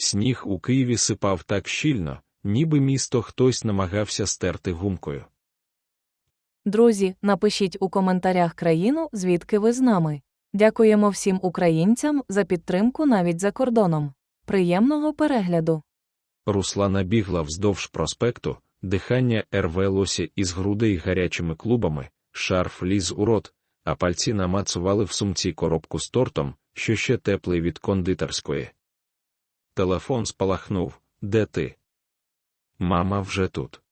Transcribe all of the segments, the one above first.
Сніг у Києві сипав так щільно, ніби місто хтось намагався стерти гумкою. Друзі, напишіть у коментарях країну, звідки ви з нами. Дякуємо всім українцям за підтримку навіть за кордоном. Приємного перегляду! Руслана бігла вздовж проспекту, дихання рвелося із грудей гарячими клубами, шарф ліз у рот, а пальці намацували в сумці коробку з тортом, що ще теплий від кондитерської. Телефон спалахнув Де ти? Мама вже тут.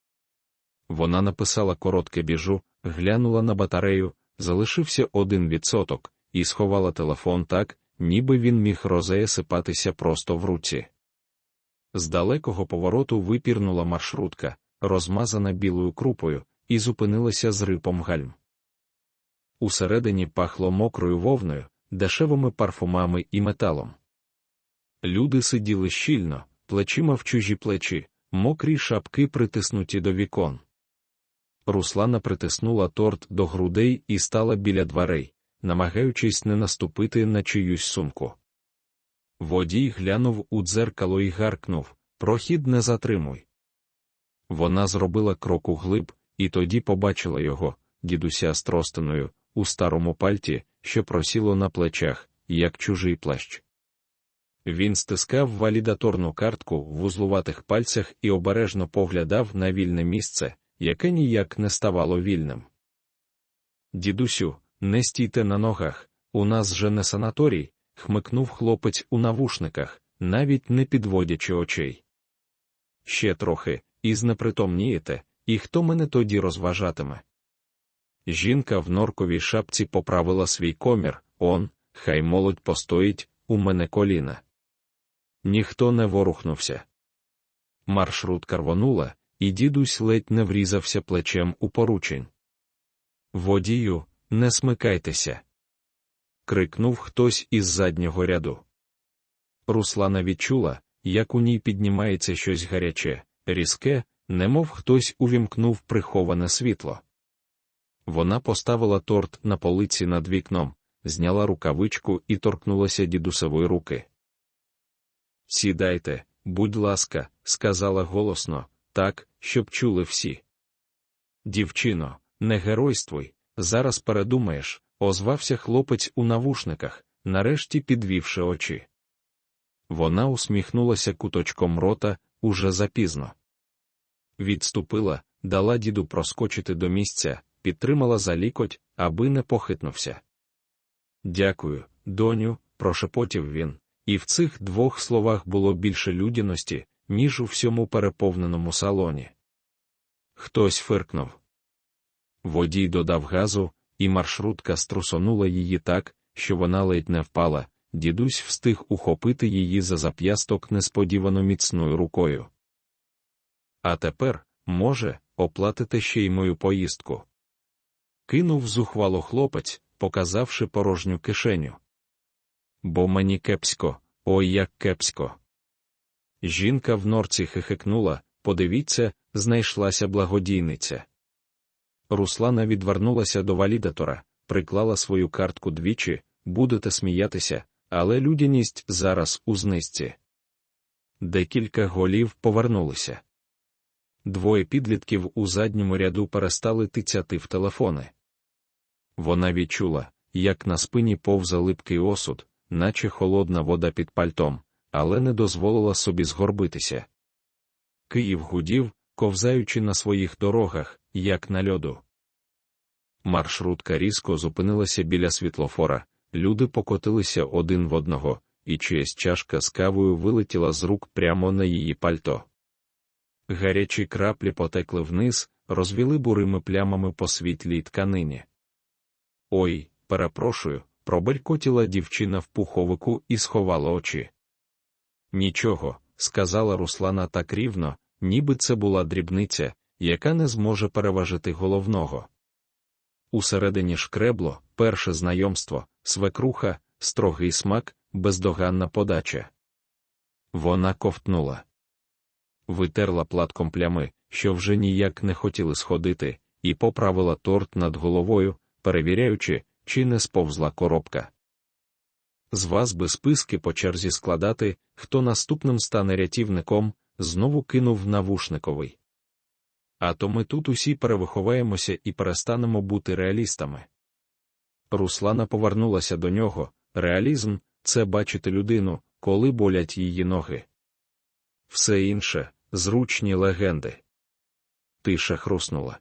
Вона написала коротке біжу, глянула на батарею, залишився один відсоток, і сховала телефон так, ніби він міг розеясипатися просто в руці. З далекого повороту випірнула маршрутка, розмазана білою крупою, і зупинилася з рипом гальм. Усередині пахло мокрою вовною, дешевими парфумами і металом. Люди сиділи щільно, плечима в чужі плечі, мокрі шапки притиснуті до вікон. Руслана притиснула торт до грудей і стала біля дверей, намагаючись не наступити на чиюсь сумку. Водій глянув у дзеркало і гаркнув Прохід не затримуй. Вона зробила крок углиб, і тоді побачила його, дідуся з тростиною, у старому пальті, що просіло на плечах, як чужий плащ. Він стискав валідаторну картку в вузлуватих пальцях і обережно поглядав на вільне місце, яке ніяк не ставало вільним. Дідусю, не стійте на ногах, у нас же не санаторій, хмикнув хлопець у навушниках, навіть не підводячи очей. Ще трохи, і знепритомнієте, і хто мене тоді розважатиме? Жінка в норковій шапці поправила свій комір, он, хай молодь постоїть, у мене коліна. Ніхто не ворухнувся. Маршрутка рвонула, і дідусь ледь не врізався плечем у поручень. Водію, не смикайтеся. крикнув хтось із заднього ряду. Руслана відчула, як у ній піднімається щось гаряче, різке, немов хтось увімкнув приховане світло. Вона поставила торт на полиці над вікном, зняла рукавичку і торкнулася дідусової руки. Сідайте, будь ласка, сказала голосно, так, щоб чули всі. Дівчино, не геройствуй, зараз передумаєш, озвався хлопець у навушниках, нарешті підвівши очі. Вона усміхнулася куточком рота уже запізно. Відступила, дала діду проскочити до місця, підтримала за лікоть, аби не похитнувся. Дякую, доню, прошепотів він, і в цих двох словах було більше людяності, ніж у всьому переповненому салоні. Хтось фиркнув. Водій додав газу, і маршрутка струсонула її так, що вона ледь не впала, дідусь встиг ухопити її за зап'ясток несподівано міцною рукою. А тепер, може, оплатите ще й мою поїздку. Кинув зухвало хлопець, показавши порожню кишеню. Бо мені кепсько, ой як кепсько. Жінка в норці хихикнула, подивіться, знайшлася благодійниця. Руслана відвернулася до валідатора, приклала свою картку двічі, будете сміятися, але людяність зараз у знизці. Декілька голів повернулися. Двоє підлітків у задньому ряду перестали тицяти в телефони. Вона відчула, як на спині повза липкий осуд, наче холодна вода під пальтом, але не дозволила собі згорбитися. Київ гудів, ковзаючи на своїх дорогах, як на льоду. Маршрутка різко зупинилася біля світлофора, люди покотилися один в одного, і чиясь чашка з кавою вилетіла з рук прямо на її пальто. Гарячі краплі потекли вниз, розвіли бурими плямами по світлій тканині. Ой, перепрошую, пробелькотіла дівчина в пуховику і сховала очі. Нічого, сказала Руслана так рівно, ніби це була дрібниця, яка не зможе переважити головного. Усередині шкребло, перше знайомство, свекруха, строгий смак, бездоганна подача. Вона ковтнула. Витерла платком плями, що вже ніяк не хотіли сходити, і поправила торт над головою, перевіряючи, чи не сповзла коробка. З вас би списки по черзі складати, хто наступним стане рятівником, знову кинув навушниковий. А то ми тут усі перевиховаємося і перестанемо бути реалістами. Руслана повернулася до нього. Реалізм це бачити людину, коли болять її ноги. Все інше зручні легенди. Тиша хруснула.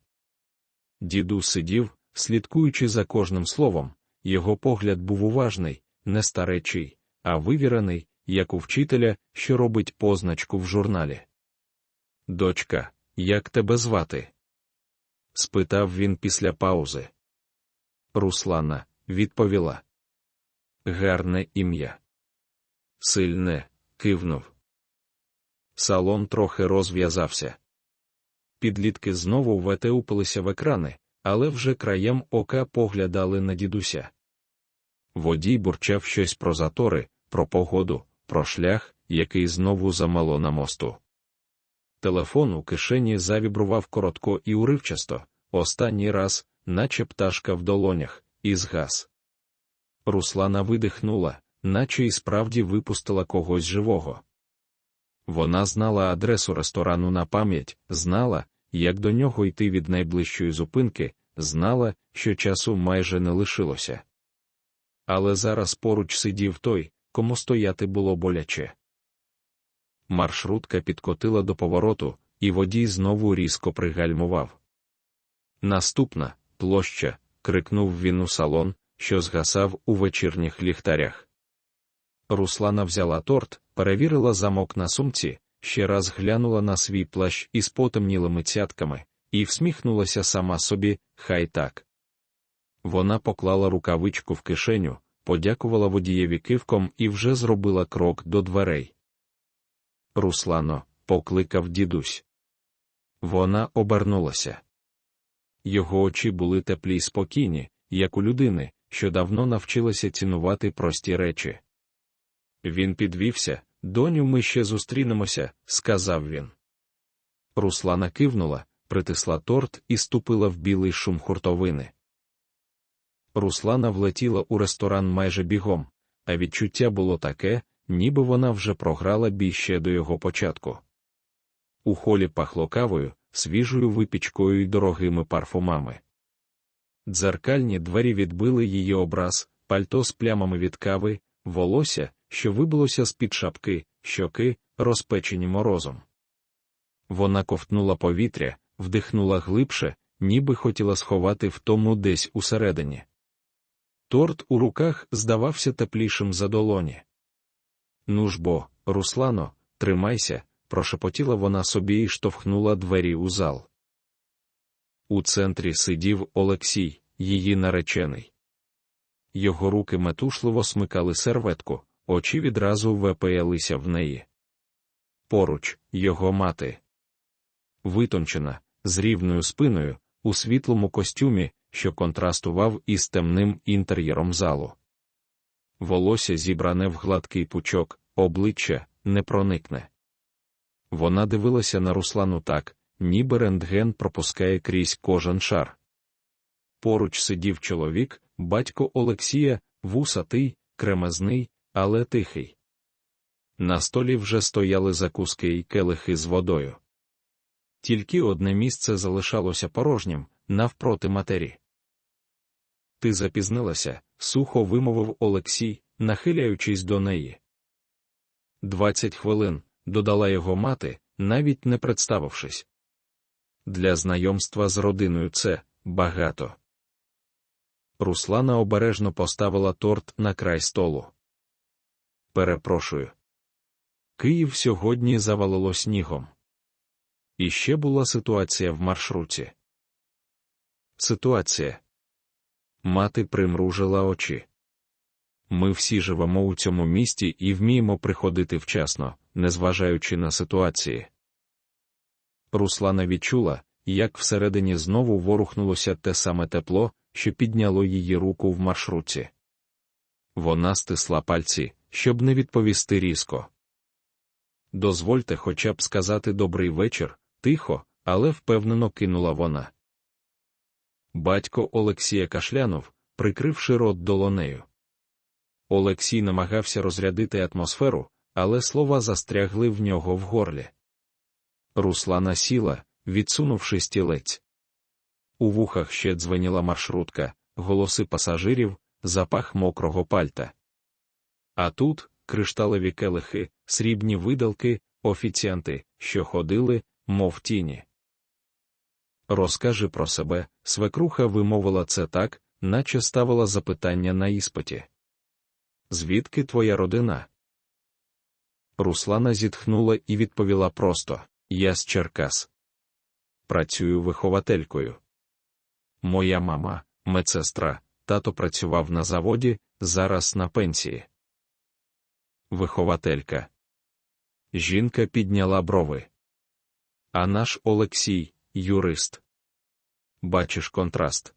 Діду сидів, слідкуючи за кожним словом, його погляд був уважний, не старечий, а вивірений, як у вчителя, що робить позначку в журналі. Дочка, як тебе звати? спитав він після паузи. Руслана відповіла. Гарне ім'я. Сильне, кивнув. Салон трохи розв'язався. Підлітки знову ветеупилися в екрани, але вже краєм ока поглядали на дідуся. Водій бурчав щось про затори, про погоду, про шлях, який знову замало на мосту. Телефон у кишені завібрував коротко і уривчасто, останній раз, наче пташка в долонях, і згас. Руслана видихнула, наче і справді випустила когось живого. Вона знала адресу ресторану на пам'ять, знала, як до нього йти від найближчої зупинки, знала, що часу майже не лишилося. Але зараз поруч сидів той, кому стояти було боляче. Маршрутка підкотила до повороту, і водій знову різко пригальмував. Наступна площа, крикнув він у салон, що згасав у вечірніх ліхтарях. Руслана взяла торт, перевірила замок на сумці, ще раз глянула на свій плащ із потемнілими цятками, і всміхнулася сама собі, хай так. Вона поклала рукавичку в кишеню, подякувала водієві кивком і вже зробила крок до дверей. Руслано, покликав дідусь. Вона обернулася. Його очі були теплі й спокійні, як у людини, що давно навчилася цінувати прості речі. Він підвівся, доню, ми ще зустрінемося, сказав він. Руслана кивнула, притисла торт і ступила в білий шум хуртовини. Руслана влетіла у ресторан майже бігом, а відчуття було таке, ніби вона вже програла бій ще до його початку. У холі пахло кавою, свіжою випічкою й дорогими парфумами. Дзеркальні двері відбили її образ, пальто з плямами від кави, волосся, що вибилося з під шапки, щоки, розпечені морозом. Вона ковтнула повітря, вдихнула глибше, ніби хотіла сховати втому десь усередині. Торт у руках здавався теплішим за долоні. Ну ж бо, Руслано, тримайся, прошепотіла вона собі і штовхнула двері у зал. У центрі сидів Олексій, її наречений. Його руки метушливо смикали серветку, очі відразу вепеялися в неї. Поруч його мати. Витончена, з рівною спиною, у світлому костюмі, що контрастував із темним інтер'єром залу. Волосся зібране в гладкий пучок, обличчя не проникне. Вона дивилася на Руслану так, ніби рентген пропускає крізь кожен шар. Поруч сидів чоловік, батько Олексія, вусатий, кремезний, але тихий. На столі вже стояли закуски й келихи з водою. Тільки одне місце залишалося порожнім, навпроти матері. Ти запізнилася, сухо вимовив Олексій, нахиляючись до неї. Двадцять хвилин, додала його мати, навіть не представившись. Для знайомства з родиною це багато. Руслана обережно поставила торт на край столу. Перепрошую. Київ сьогодні завалило снігом. І ще була ситуація в маршруті. Ситуація. Мати примружила очі. Ми всі живемо у цьому місті і вміємо приходити вчасно, незважаючи на ситуації. Руслана відчула, як всередині знову ворухнулося те саме тепло, що підняло її руку в маршрутці. Вона стисла пальці, щоб не відповісти різко. Дозвольте хоча б сказати добрий вечір, тихо, але впевнено кинула вона. Батько Олексія кашлянув, прикривши рот долонею. Олексій намагався розрядити атмосферу, але слова застрягли в нього в горлі. Руслана сіла, відсунувши стілець. У вухах ще дзвеніла маршрутка, голоси пасажирів, запах мокрого пальта. А тут кришталеві келихи, срібні видалки, офіціанти, що ходили, мов тіні. Розкажи про себе, свекруха вимовила це так, наче ставила запитання на іспиті. Звідки твоя родина? Руслана зітхнула і відповіла просто Я з Черкас. Працюю вихователькою. Моя мама, медсестра, тато працював на заводі, зараз на пенсії. Вихователька. Жінка підняла брови. А наш Олексій, юрист. Бачиш контраст.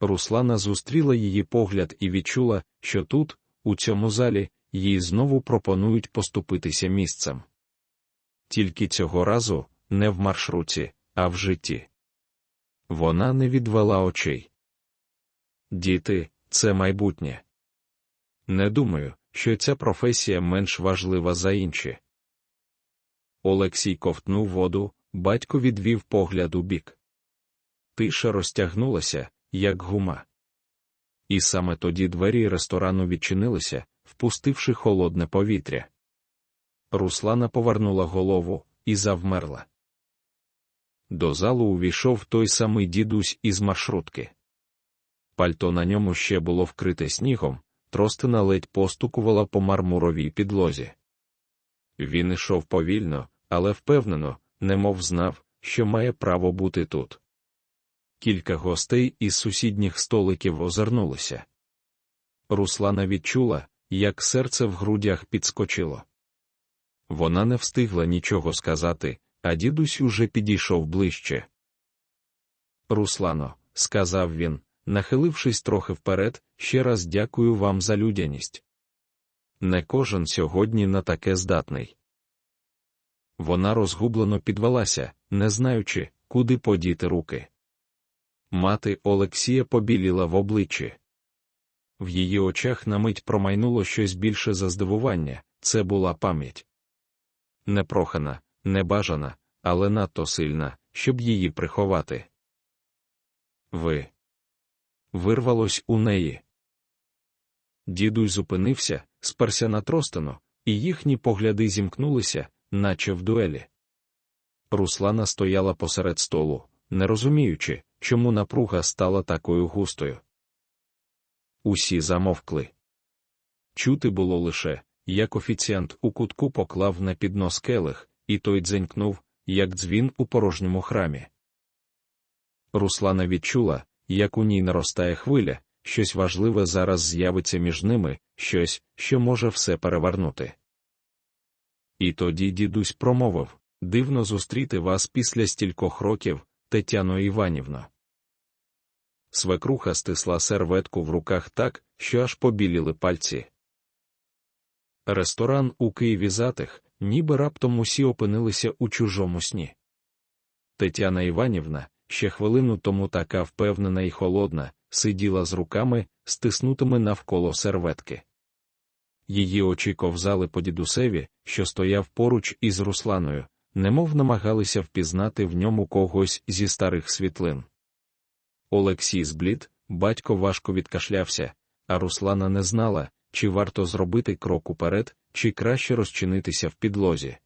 Руслана зустріла її погляд і відчула, що тут, у цьому залі, їй знову пропонують поступитися місцем. Тільки цього разу не в маршруті, а в житті. Вона не відвела очей. Діти, це майбутнє. Не думаю, що ця професія менш важлива за інші. Олексій ковтнув воду, батько відвів погляд у бік. Тиша розтягнулася, як гума. І саме тоді двері ресторану відчинилися, впустивши холодне повітря. Руслана повернула голову і завмерла. До залу увійшов той самий дідусь із маршрутки. Пальто на ньому ще було вкрите снігом, тростина ледь постукувала по мармуровій підлозі. Він ішов повільно, але впевнено, немов знав, що має право бути тут. Кілька гостей із сусідніх столиків озирнулися. Руслана відчула, як серце в грудях підскочило. Вона не встигла нічого сказати, а дідусь уже підійшов ближче. Руслано, сказав він, нахилившись трохи вперед, ще раз дякую вам за людяність. Не кожен сьогодні на таке здатний. Вона розгублено підвелася, не знаючи, куди подіти руки. Мати Олексія побіліла в обличчі. В її очах на мить промайнуло щось більше за здивування, це була пам'ять. Непрохана, небажана, але надто сильна, щоб її приховати. Ви. Вирвалось у неї. Дідусь зупинився, сперся на тростину, і їхні погляди зімкнулися, наче в дуелі. Руслана стояла посеред столу, не розуміючи, чому напруга стала такою густою. Усі замовкли. Чути було лише, як офіціант у кутку поклав на піднос келих, і той дзенькнув, як дзвін у порожньому храмі. Руслана відчула, як у ній наростає хвиля, щось важливе зараз з'явиться між ними, щось, що може все перевернути. І тоді дідусь промовив дивно зустріти вас після стількох років, Тетяно Іванівно. Свекруха стисла серветку в руках так, що аж побіліли пальці. Ресторан у Києві затих, ніби раптом усі опинилися у чужому сні. Тетяна Іванівна, ще хвилину тому така впевнена і холодна, сиділа з руками, стиснутими навколо серветки. Її очі ковзали по дідусеві, що стояв поруч із Русланою, немов намагалися впізнати в ньому когось зі старих світлин. Олексій зблід, батько важко відкашлявся, а Руслана не знала, чи варто зробити крок уперед, чи краще розчинитися в підлозі.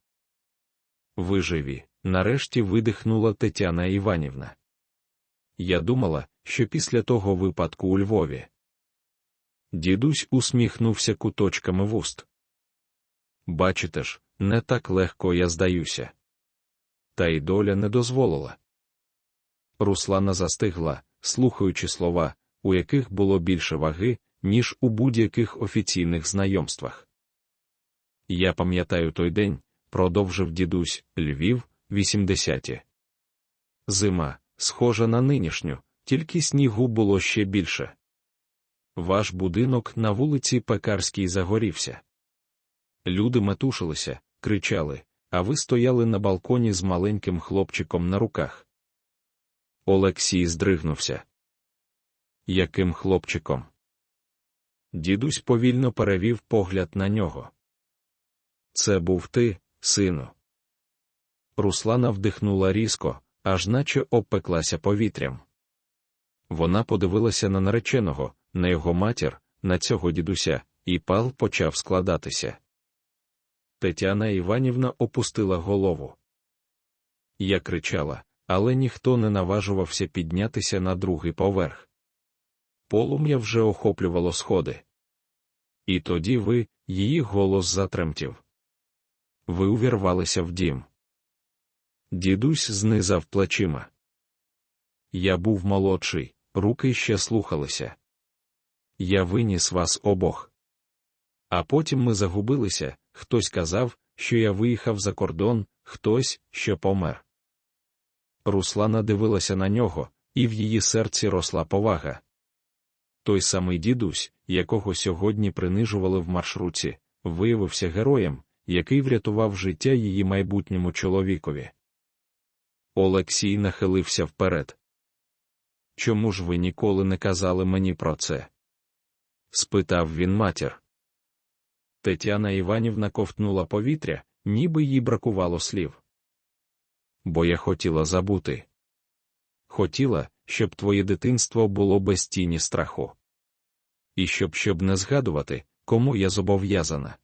Ви живі, нарешті видихнула Тетяна Іванівна. Я думала, що після того випадку у Львові. Дідусь усміхнувся куточками вуст. Бачите ж, не так легко я здаюся. Та й доля не дозволила. Руслана застигла, слухаючи слова, у яких було більше ваги, ніж у будь-яких офіційних знайомствах. Я пам'ятаю той день, продовжив дідусь Львів, 80-ті. Зима, схожа на нинішню, тільки снігу було ще більше. Ваш будинок на вулиці Пекарській загорівся. Люди метушилися, кричали, а ви стояли на балконі з маленьким хлопчиком на руках. Олексій здригнувся. Яким хлопчиком? Дідусь повільно перевів погляд на нього. Це був ти, сину. Руслана вдихнула різко, аж наче обпеклася повітрям. Вона подивилася на нареченого, на його матір, на цього дідуся, і пал почав складатися. Тетяна Іванівна опустила голову. Я кричала, але ніхто не наважувався піднятися на другий поверх. Полум'я вже охоплювало сходи. І тоді ви, її голос затремтів. Ви увірвалися в дім. Дідусь знизав плечима. Я був молодший, руки ще слухалися. Я виніс вас обох. А потім ми загубилися, хтось казав, що я виїхав за кордон, хтось, що помер. Руслана дивилася на нього, і в її серці росла повага. Той самий дідусь, якого сьогодні принижували в маршруті, виявився героєм, який врятував життя її майбутньому чоловікові. Олексій нахилився вперед. Чому ж ви ніколи не казали мені про це? спитав він матір. Тетяна Іванівна ковтнула повітря, ніби їй бракувало слів. Бо я хотіла забути. Хотіла, щоб твоє дитинство було без тіні страху. І щоб щоб не згадувати, кому я зобов'язана.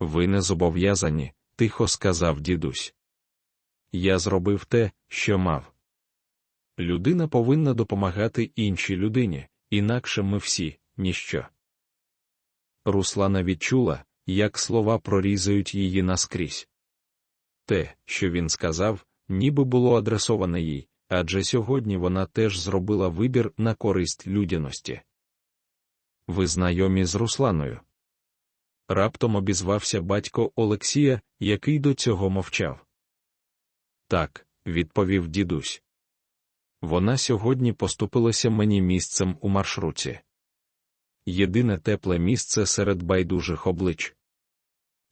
Ви не зобов'язані, тихо сказав дідусь. Я зробив те, що мав. Людина повинна допомагати іншій людині, інакше ми всі ніщо. Руслана відчула, як слова прорізають її наскрізь. Те, що він сказав, ніби було адресоване їй, адже сьогодні вона теж зробила вибір на користь людяності. Ви знайомі з Русланою. Раптом обізвався батько Олексія, який до цього мовчав. Так, відповів дідусь. Вона сьогодні поступилася мені місцем у маршруті. Єдине тепле місце серед байдужих облич.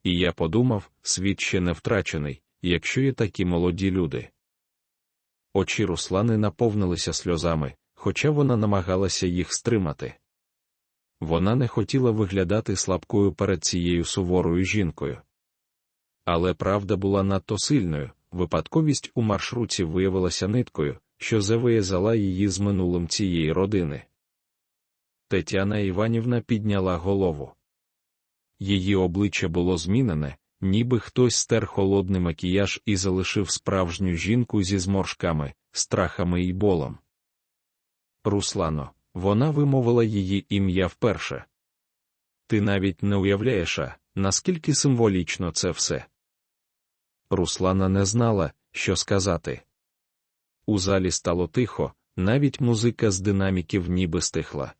І я подумав, світ ще не втрачений, якщо є такі молоді люди. Очі Руслани наповнилися сльозами, хоча вона намагалася їх стримати. Вона не хотіла виглядати слабкою перед цією суворою жінкою. Але правда була надто сильною, випадковість у маршруті виявилася ниткою, що завиязала її з минулим цієї родини. Тетяна Іванівна підняла голову. Її обличчя було змінене, ніби хтось стер холодний макіяж і залишив справжню жінку зі зморшками, страхами і болом. Руслано, вона вимовила її ім'я вперше. Ти навіть не уявляєш, а, наскільки символічно це все. Руслана не знала, що сказати. У залі стало тихо, навіть музика з динаміків ніби стихла.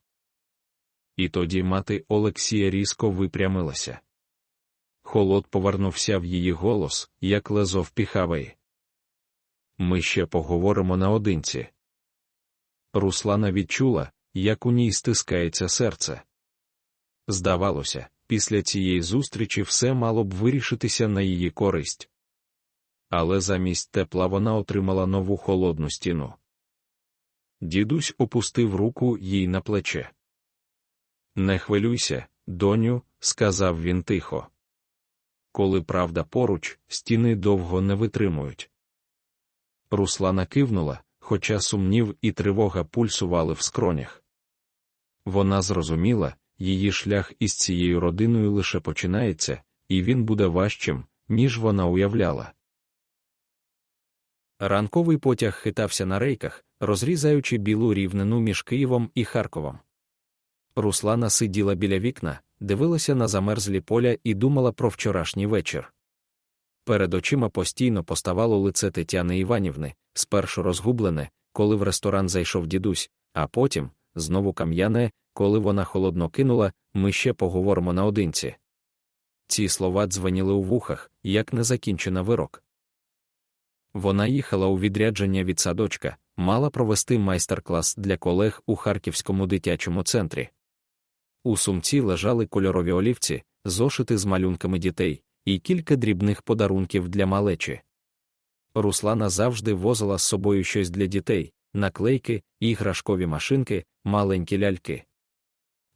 І тоді мати Олексія різко випрямилася. Холод повернувся в її голос, як лезо в. Ми ще поговоримо наодинці. Руслана відчула, як у ній стискається серце. Здавалося, після цієї зустрічі все мало б вирішитися на її користь. Але замість тепла вона отримала нову холодну стіну. Дідусь опустив руку їй на плече. Не хвилюйся, доню, сказав він тихо. Коли правда поруч, стіни довго не витримують. Руслана кивнула, хоча сумнів і тривога пульсували в скронях. Вона зрозуміла, її шлях із цією родиною лише починається, і він буде важчим, ніж вона уявляла. Ранковий потяг хитався на рейках, розрізаючи білу рівнину між Києвом і Харковом. Руслана сиділа біля вікна, дивилася на замерзлі поля і думала про вчорашній вечір. Перед очима постійно поставало лице Тетяни Іванівни, спершу розгублене, коли в ресторан зайшов дідусь, а потім, знову кам'яне, коли вона холодно кинула, ми ще поговоримо наодинці. Ці слова дзвеніли у вухах, як незакінчена вирок. Вона їхала у відрядження від садочка, мала провести майстер-клас для колег у Харківському дитячому центрі. У сумці лежали кольорові олівці, зошити з малюнками дітей, і кілька дрібних подарунків для малечі. Руслана завжди возила з собою щось для дітей, наклейки, іграшкові машинки, маленькі ляльки.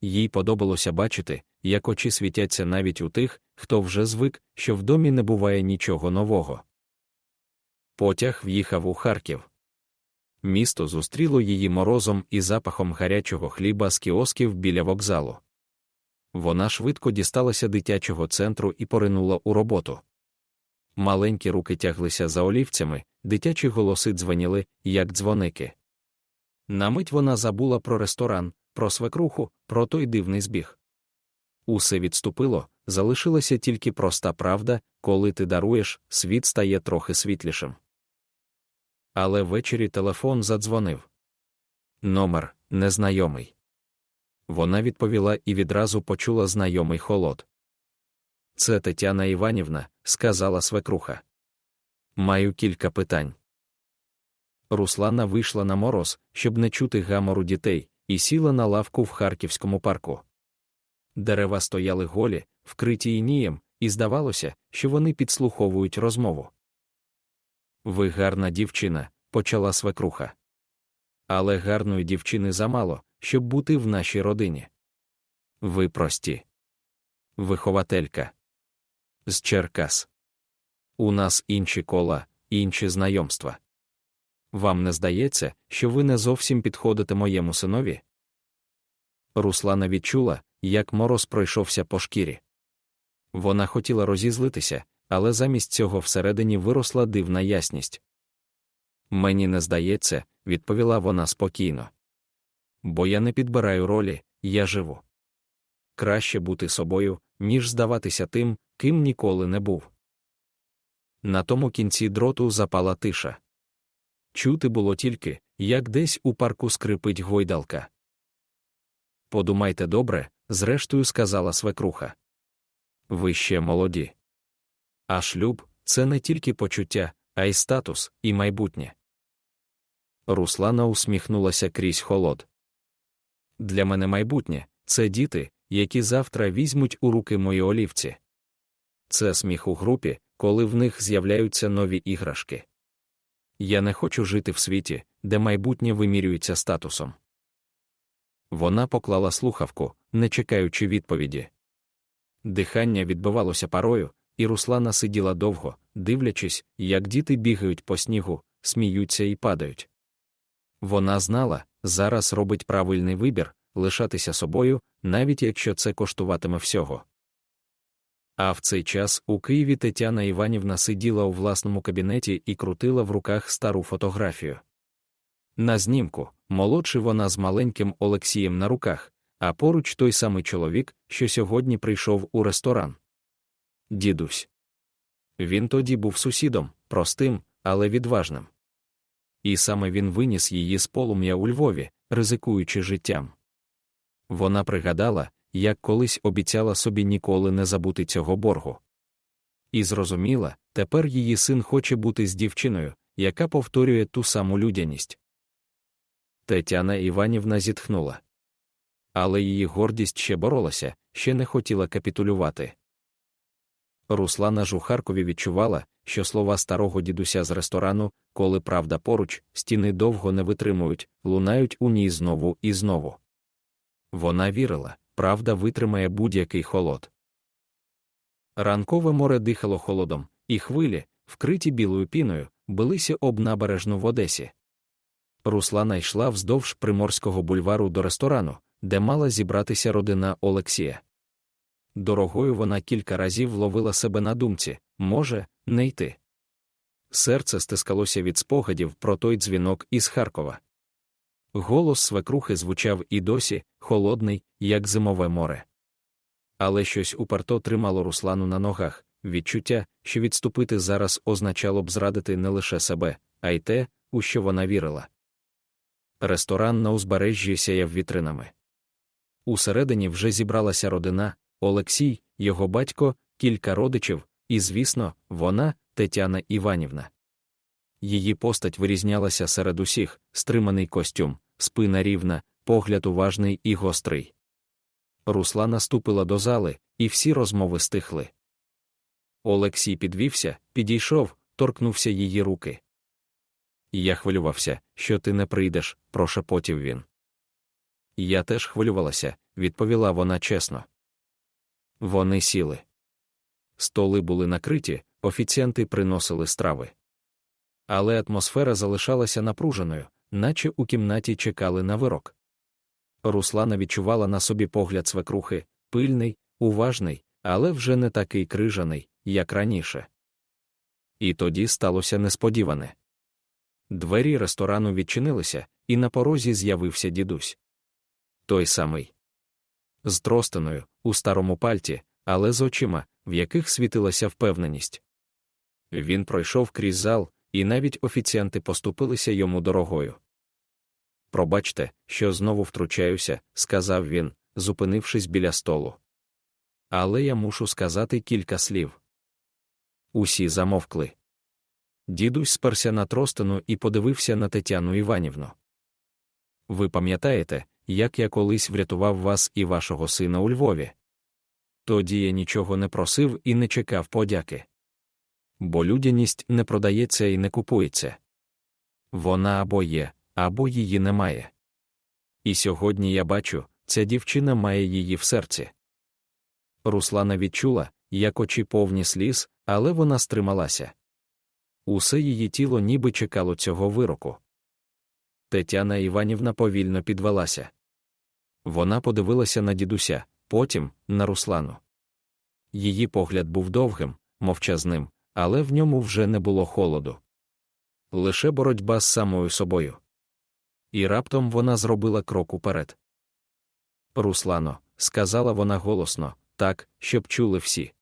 Їй подобалося бачити, як очі світяться навіть у тих, хто вже звик, що в домі не буває нічого нового. Потяг в'їхав у Харків. Місто зустріло її морозом і запахом гарячого хліба з кіосків біля вокзалу. Вона швидко дісталася дитячого центру і поринула у роботу. Маленькі руки тяглися за олівцями, дитячі голоси дзвоніли, як дзвоники. На мить вона забула про ресторан, про свекруху, про той дивний збіг. Усе відступило, залишилася тільки проста правда, коли ти даруєш, світ стає трохи світлішим. Але ввечері телефон задзвонив. Номер незнайомий. Вона відповіла і відразу почула знайомий холод. Це Тетяна Іванівна, сказала свекруха. Маю кілька питань. Руслана вийшла на мороз, щоб не чути гамору дітей, і сіла на лавку в Харківському парку. Дерева стояли голі, вкриті інієм, і здавалося, що вони підслуховують розмову. Ви гарна дівчина, почала свекруха. Але гарної дівчини замало, щоб бути в нашій родині. Ви прості. Вихователька. З Черкас. У нас інші кола, інші знайомства. Вам не здається, що ви не зовсім підходите моєму синові? Руслана відчула, як мороз пройшовся по шкірі. Вона хотіла розізлитися, але замість цього всередині виросла дивна ясність. Мені не здається, відповіла вона спокійно. Бо я не підбираю ролі, я живу. Краще бути собою, ніж здаватися тим, ким ніколи не був. На тому кінці дроту запала тиша. Чути було тільки, як десь у парку скрипить гойдалка. Подумайте добре, зрештою сказала свекруха. Ви ще молоді. А шлюб це не тільки почуття, а й статус, і майбутнє. Руслана усміхнулася крізь холод. Для мене майбутнє це діти, які завтра візьмуть у руки мої олівці. Це сміх у групі, коли в них з'являються нові іграшки. Я не хочу жити в світі, де майбутнє вимірюється статусом. Вона поклала слухавку, не чекаючи відповіді. Дихання відбивалося парою, і Руслана сиділа довго, дивлячись, як діти бігають по снігу, сміються і падають. Вона знала, зараз робить правильний вибір лишатися собою, навіть якщо це коштуватиме всього. А в цей час у Києві Тетяна Іванівна сиділа у власному кабінеті і крутила в руках стару фотографію. На знімку, молодший вона з маленьким Олексієм на руках, а поруч той самий чоловік, що сьогодні прийшов у ресторан. Дідусь. Він тоді був сусідом, простим, але відважним. І саме він виніс її з полум'я у Львові, ризикуючи життям. Вона пригадала, як колись обіцяла собі ніколи не забути цього боргу. І зрозуміла, тепер її син хоче бути з дівчиною, яка повторює ту саму людяність. Тетяна Іванівна зітхнула. Але її гордість ще боролася, ще не хотіла капітулювати. Руслана ж у Харкові відчувала, що слова старого дідуся з ресторану, коли правда поруч, стіни довго не витримують, лунають у ній знову і знову. Вона вірила, правда витримає будь-який холод. Ранкове море дихало холодом, і хвилі, вкриті білою піною, билися об набережну в Одесі. Руслана йшла вздовж приморського бульвару до ресторану, де мала зібратися родина Олексія. Дорогою вона кілька разів ловила себе на думці може, не йти. Серце стискалося від спогадів про той дзвінок із Харкова. Голос свекрухи звучав і досі, холодний, як зимове море. Але щось уперто тримало Руслану на ногах, відчуття, що відступити зараз означало б зрадити не лише себе, а й те, у що вона вірила. Ресторан на узбережжі сяяв вітринами. Усередині вже зібралася родина, Олексій, його батько, кілька родичів, і, звісно, вона, Тетяна Іванівна. Її постать вирізнялася серед усіх, стриманий костюм, спина рівна, погляд уважний і гострий. Руслана ступила до зали, і всі розмови стихли. Олексій підвівся, підійшов, торкнувся її руки. Я хвилювався, що ти не прийдеш, прошепотів він. Я теж хвилювалася, відповіла вона чесно. Вони сіли. Столи були накриті, офіціанти приносили страви. Але атмосфера залишалася напруженою, наче у кімнаті чекали на вирок. Руслана відчувала на собі погляд свекрухи, пильний, уважний, але вже не такий крижаний, як раніше. І тоді сталося несподіване. Двері ресторану відчинилися, і на порозі з'явився дідусь. Той самий. З тростиною, у старому пальті, але з очима, в яких світилася впевненість. Він пройшов крізь зал, і навіть офіціанти поступилися йому дорогою. Пробачте, що знову втручаюся, сказав він, зупинившись біля столу. Але я мушу сказати кілька слів. Усі замовкли. Дідусь сперся на тростину і подивився на Тетяну Іванівну. Ви пам'ятаєте, як я колись врятував вас і вашого сина у Львові? Тоді я нічого не просив і не чекав подяки. Бо людяність не продається і не купується. Вона або є, або її немає. І сьогодні я бачу, ця дівчина має її в серці. Руслана відчула, як очі повні сліз, але вона стрималася. Усе її тіло ніби чекало цього вироку. Тетяна Іванівна повільно підвелася. Вона подивилася на дідуся, потім на Руслану. Її погляд був довгим, мовчазним, але в ньому вже не було холоду. Лише боротьба з самою собою. І раптом вона зробила крок уперед. Руслано, сказала вона голосно, так, щоб чули всі.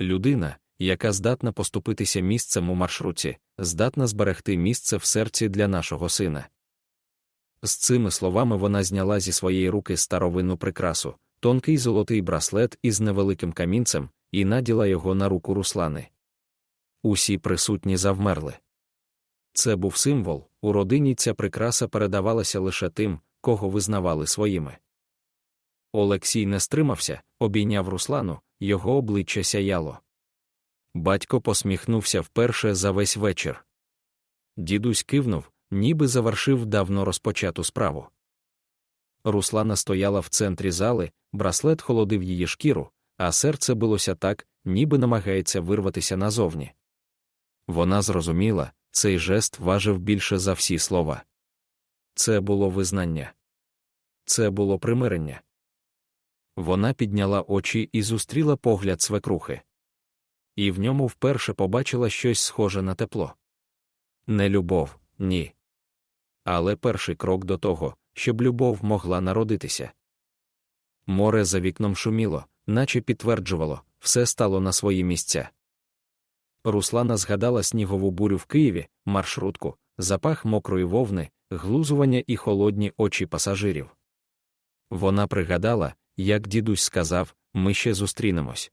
Людина, яка здатна поступитися місцем у маршруті, здатна зберегти місце в серці для нашого сина. З цими словами вона зняла зі своєї руки старовинну прикрасу, тонкий золотий браслет із невеликим камінцем, і наділа його на руку Руслани. Усі присутні завмерли. Це був символ, у родині ця прикраса передавалася лише тим, кого визнавали своїми. Олексій не стримався, обійняв Руслану, його обличчя сяяло. Батько посміхнувся вперше за весь вечір. Дідусь кивнув, ніби завершив давно розпочату справу. Руслана стояла в центрі зали, браслет холодив її шкіру, а серце билося так, ніби намагається вирватися назовні. Вона зрозуміла, цей жест важив більше за всі слова. Це було визнання. Це було примирення. Вона підняла очі і зустріла погляд свекрухи. І в ньому вперше побачила щось схоже на тепло. Не любов, ні. Але перший крок до того, щоб любов могла народитися. Море за вікном шуміло, наче підтверджувало, все стало на свої місця. Руслана згадала снігову бурю в Києві, маршрутку, запах мокрої вовни, глузування і холодні очі пасажирів. Вона пригадала, як дідусь сказав, ми ще зустрінемось.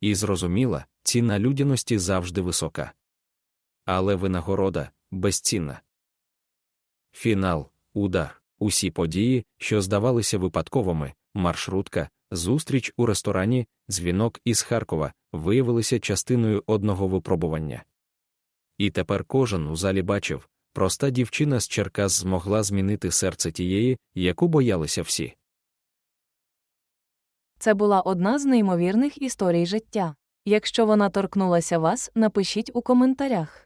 І зрозуміла, ціна людяності завжди висока. Але винагорода безцінна. Фінал, удар, усі події, що здавалися випадковими, маршрутка, зустріч у ресторані, дзвінок із Харкова, виявилися частиною одного випробування. І тепер кожен у залі бачив, проста дівчина з Черкас змогла змінити серце тієї, яку боялися всі. Це була одна з неймовірних історій життя. Якщо вона торкнулася вас, напишіть у коментарях.